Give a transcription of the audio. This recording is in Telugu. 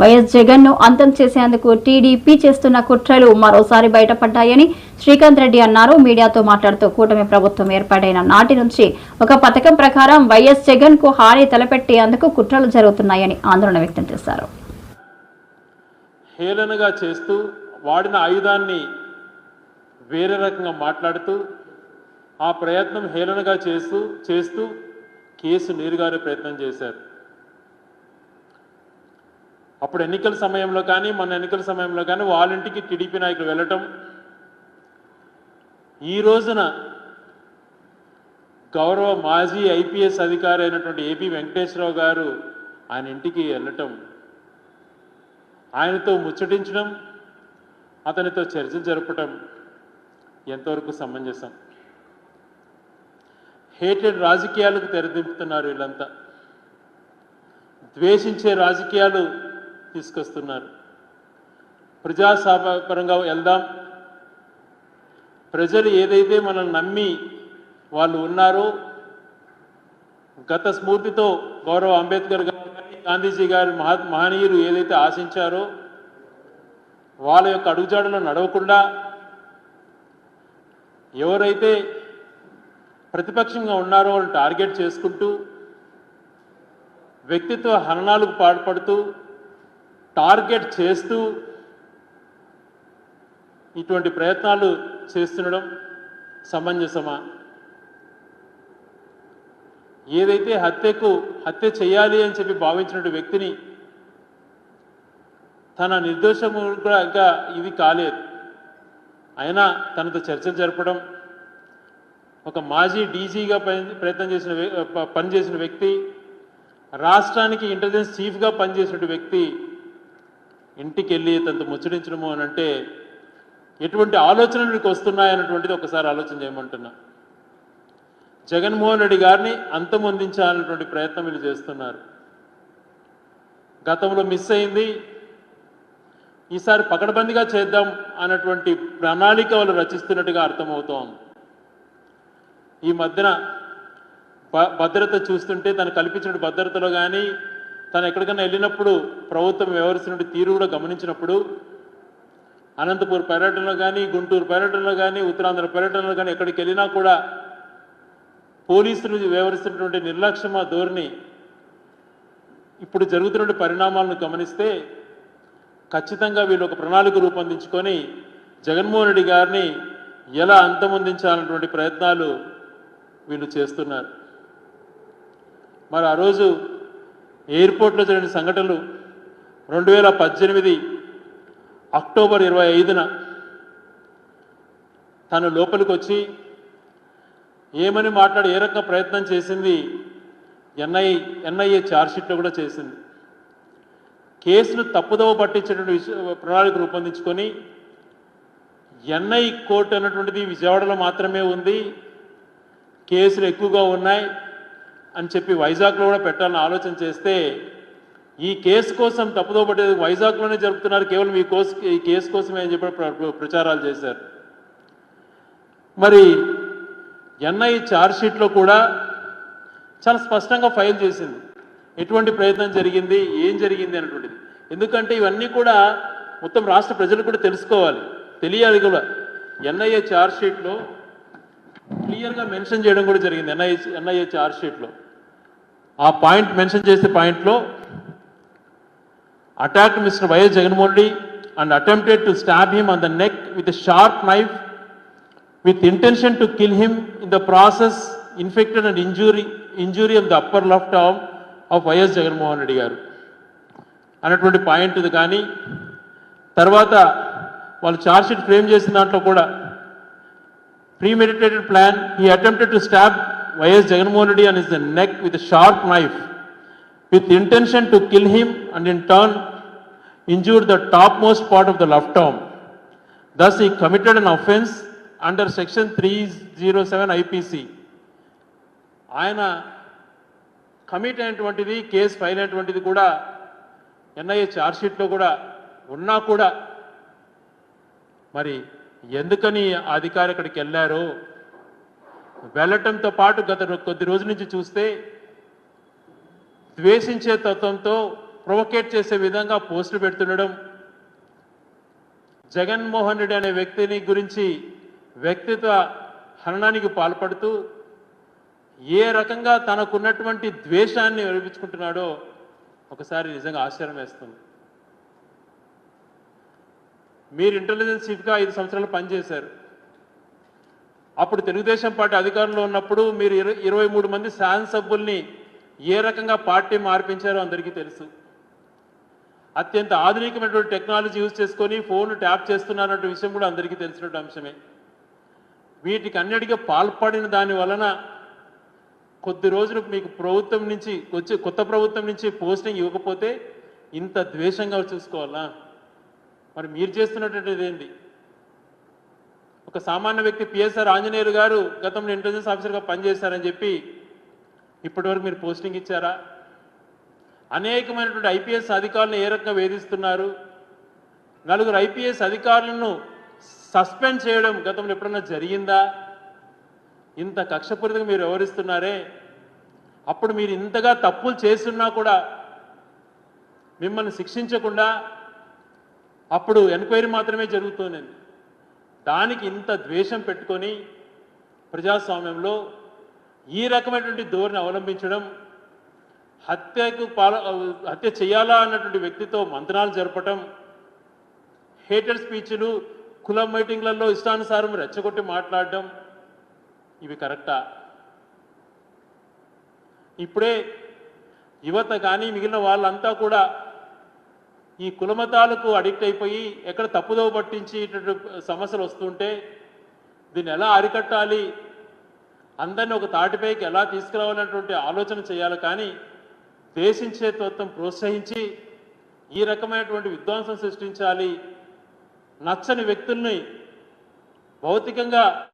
వైఎస్ జగన్ను అంతం చేసేందుకు టీడీపీ చేస్తున్న కుట్రలు మరోసారి బయటపడ్డాయని శ్రీకాంత్ రెడ్డి అన్నారు. మీడియాతో మాట్లాడుతూ కూటమి ప్రభుత్వం ఏర్పాటైన నాటి నుంచి ఒక పథకం ప్రకారం వైఎస్ జగన్కు హాని తలపెట్టేందుకు కుట్రలు జరుగుతున్నాయని ఆందోళన వ్యక్తం చేశారు. హేళనగా చేస్తూ వాడిన ఆయుధాన్ని వేరే రకంగా మాట్లాడుతూ ఆ ప్రయత్నం హేళనగా చేస్తూ చేస్తూ కేసు నీరుగారే ప్రయత్నం చేశారు. అప్పుడు ఎన్నికల సమయంలో కానీ మన ఎన్నికల సమయంలో కానీ వాళ్ళ ఇంటికి టీడీపీ నాయకులు వెళ్ళటం. ఈ రోజున గౌరవ మాజీ ఐపీఎస్ అధికారి అయినటువంటి ఏపీ వెంకటేశ్వరరావు గారు ఆయన ఇంటికి వెళ్ళటం. ఆయనతో ముచ్చటించడం అతనితో చర్చలు జరపటం ఎంతవరకు సమంజసం. హేటెడ్ రాజకీయాలకు తెరదింపుతున్నారు వీళ్ళంతా. ద్వేషించే రాజకీయాలు తీసుకొస్తున్నారు. ప్రజాస్వామ్యపరంగా వెళ్దాం. ప్రజలు ఏదైతే మనల్ని నమ్మి వాళ్ళు ఉన్నారో గత స్ఫూర్తితో గౌరవ అంబేద్కర్ గారు కానీ గాంధీజీ గారి మహా మహనీయులు ఏదైతే ఆశించారో వాళ్ళ యొక్క అడుగుజాడలో నడవకుండా ఎవరైతే ప్రతిపక్షంగా ఉన్నారో వాళ్ళని టార్గెట్ చేసుకుంటూ వ్యక్తిత్వ హరణాలకు పాల్పడుతూ టార్గెట్ చేస్తూ ఇటువంటి ప్రయత్నాలు చేస్తుండడం సమంజసమా? ఏదైతే హత్యకు హత్య చేయాలి అని చెప్పి భావించిన వ్యక్తిని తన నిర్దోషము కూడా ఇది కాలేదు. అయినా తనతో చర్చలు జరపడం ఒక మాజీ డీజీగా పని ప్రయత్నం చేసిన పనిచేసిన వ్యక్తి రాష్ట్రానికి ఇంటెలిజెన్స్ చీఫ్గా పనిచేసిన వ్యక్తి ఇంటికి వెళ్ళి తనతో ముచ్చరించడము అని అంటే ఎటువంటి ఆలోచనలు మీకు వస్తున్నాయన్నటువంటిది ఒకసారి ఆలోచన చేయమంటున్నా. జగన్మోహన్ రెడ్డి గారిని అంతమొందించాలన్నటువంటి ప్రయత్నం వీళ్ళు చేస్తున్నారు. గతంలో మిస్ అయింది. ఈసారి పకడ్బందీగా చేద్దాం అన్నటువంటి ప్రణాళిక వాళ్ళు రచిస్తున్నట్టుగా అర్థమవుతోంది. ఈ మధ్యన భ- భద్రత చూస్తుంటే తను కల్పించిన భద్రతలో కానీ తను ఎక్కడికైనా వెళ్ళినప్పుడు ప్రభుత్వం వ్యవహరిస్తున్న తీరు కూడా గమనించినప్పుడు అనంతపూర్ పర్యటనలో కానీ గుంటూరు పర్యటనలో కానీ ఉత్తరాంధ్ర పర్యటనలో కానీ ఎక్కడికి వెళ్ళినా కూడా పోలీసులు వ్యవహరిస్తున్నటువంటి నిర్లక్ష్యమ ధోరణి ఇప్పుడు జరుగుతున్న పరిణామాలను గమనిస్తే ఖచ్చితంగా వీళ్ళు ఒక ప్రణాళిక రూపొందించుకొని జగన్మోహన్ రెడ్డి గారిని ఎలా అంతమొందించాలన్నటువంటి ప్రయత్నాలు వీళ్ళు చేస్తున్నారు. మరి ఆ రోజు ఎయిర్పోర్ట్లో జరిగిన సంఘటనలు రెండు వేల పద్దెనిమిది అక్టోబర్ ఇరవై ఐదున తను లోపలికి వచ్చి ఏమని మాట్లాడి ఏ రకంగా ప్రయత్నం చేసింది? ఎన్ఐ ఎన్ఐఏ ఛార్జ్షీట్లో కూడా చేసింది. కేసును తప్పుదోవ పట్టించేటువంటి విష- ప్రణాళిక రూపొందించుకొని ఎన్ఐ కోర్టు అన్నటువంటిది విజయవాడలో మాత్రమే ఉంది. కేసులు ఎక్కువగా ఉన్నాయి. అని చెప్పి వైజాగ్లో కూడా పెట్టాలని ఆలోచన చేస్తే ఈ కేసు కోసం తప్పుదో పట్టేది వైజాగ్లోనే జరుపుతున్నారు కేవలం ఈ కోసు ఈ కేసు కోసమే అని చెప్పి ప్ర- ప్రచారాలు చేశారు. మరి ఎన్ఐ ఛార్జ్షీట్లో కూడా చాలా స్పష్టంగా ఫైల్ చేసింది. ఎటువంటి ప్రయత్నం జరిగింది ఏం జరిగింది అనేటువంటిది. ఎందుకంటే ఇవన్నీ కూడా మొత్తం రాష్ట్ర ప్రజలు కూడా తెలుసుకోవాలి తెలియాలి కూడా. ఎన్ఐఏ ఛార్జ్షీట్లో క్లియర్గా మెన్షన్ చేయడం కూడా జరిగింది ఎన్ఐఏ ఎన్ఐఏ ఛార్జ్షీట్లో ఆ పాయింట్ మెన్షన్ చేసే పాయింట్లో attack mister YS Jaganmohan Reddy and attempted to stab him on the neck with sharp knife with intention to kill him in the process infected and injury injury of the upper left arm of YS Jaganmohan Reddy గారు. అనేటువంటి పాయింట్ ఇది కానీ తర్వాత వాళ్ళు ఛార్జ్షీట్ ఫ్రేమ్ చేసిన దాంట్లో కూడా ప్రీమెడిటేటెడ్ ప్లాన్ ఈ attempted to stab YS Jaganmohan Reddy and is the neck with sharp knife with intention to kill him and in turn injured the top most part of the love term thus he committed an offence under section three zero seven IPC ఆయన కమిట్ అయినటువంటిది కేసు ఫైల్ అయినటువంటిది కూడా ఎన్ఐఏ చార్జ్షీట్లో కూడా ఉన్నా కూడా మరి ఎందుకని అధికారి ఇక్కడికి వెళ్ళారు వెళ్ళటంతో పాటు గత కొద్ది రోజుల నుంచి చూస్తే ద్వేషించే తత్వంతో ప్రొవకేట్ చేసే విధంగా పోస్టులు పెడుతుండడం జగన్మోహన్ రెడ్డి అనే వ్యక్తిని గురించి వ్యక్తిత్వ హరణానికి పాల్పడుతూ ఏ రకంగా తనకున్నటువంటి ద్వేషాన్ని వినిపించుకుంటున్నాడో ఒకసారి నిజంగా ఆశ్చర్యం వేస్తుంది. మీరు ఇంటెలిజెన్స్ చీఫ్గా ఐదు సంవత్సరాలు పనిచేశారు. అప్పుడు తెలుగుదేశం పార్టీ అధికారంలో ఉన్నప్పుడు మీరు ఇరవై మూడు మంది శాసనసభ్యుల్ని ఏ రకంగా పార్టీ మార్పించారో అందరికీ తెలుసు. అత్యంత ఆధునికమైనటువంటి టెక్నాలజీ యూజ్ చేసుకొని ఫోన్ ట్యాప్ చేస్తున్నారన్న విషయం కూడా అందరికీ తెలిసినటువంటి అంశమే. వీటికి అన్నిటికీ పాల్పడిన దాని వలన కొద్ది రోజులు మీకు ప్రభుత్వం నుంచి వచ్చే కొత్త ప్రభుత్వం నుంచి పోస్టింగ్ ఇవ్వకపోతే ఇంత ద్వేషంగా చూసుకోవాలా? మరి మీరు చేస్తున్నటువంటిది ఏంటి ఒక సామాన్య వ్యక్తి పిఎస్ఆర్ ఆంజనేయులు గారు గతంలో ఇంటెలిజెన్స్ ఆఫీసర్గా పనిచేశారని చెప్పి ఇప్పటివరకు మీరు పోస్టింగ్ ఇచ్చారా? అనేకమైనటువంటి ఐపీఎస్ అధికారులను ఏ రకంగా వేధిస్తున్నారు? నలుగురు ఐపీఎస్ అధికారులను సస్పెండ్ చేయడం గతంలో ఎప్పుడన్నా జరిగిందా? ఇంత కక్షపూరితంగా మీరు వ్యవహరిస్తున్నారే? అప్పుడు మీరు ఇంతగా తప్పులు చేస్తున్నా కూడా మిమ్మల్ని శిక్షించకుండా అప్పుడు ఎంక్వైరీ మాత్రమే జరుగుతుంది. దానికి ఇంత ద్వేషం పెట్టుకొని ప్రజాస్వామ్యంలో ఈ రకమైనటువంటి ధోరణి అవలంబించడం హత్యకు పాల హత్య చేయాలా అన్నటువంటి వ్యక్తితో మంత్రాలు జరపటం హేటెడ్ స్పీచ్లు కులం మీటింగ్లలో ఇష్టానుసారం రెచ్చగొట్టి మాట్లాడడం ఇవి కరెక్టా? ఇప్పుడే యువత కానీ మిగిలిన వాళ్ళంతా కూడా ఈ కులమతాలకు అడిక్ట్ అయిపోయి ఎక్కడ తప్పుదోవ పట్టించి ఇటువంటి సమస్యలు వస్తుంటే దీన్ని ఎలా అరికట్టాలి? అందరిని ఒక తాటిపైకి ఎలా తీసుకురావాలన్నటువంటి ఆలోచన చేయాలి. కానీ దేశించే తత్వం ప్రోత్సహించి ఈ రకమైనటువంటి విధ్వంసం సృష్టించాలి. నచ్చని వ్యక్తుల్ని భౌతికంగా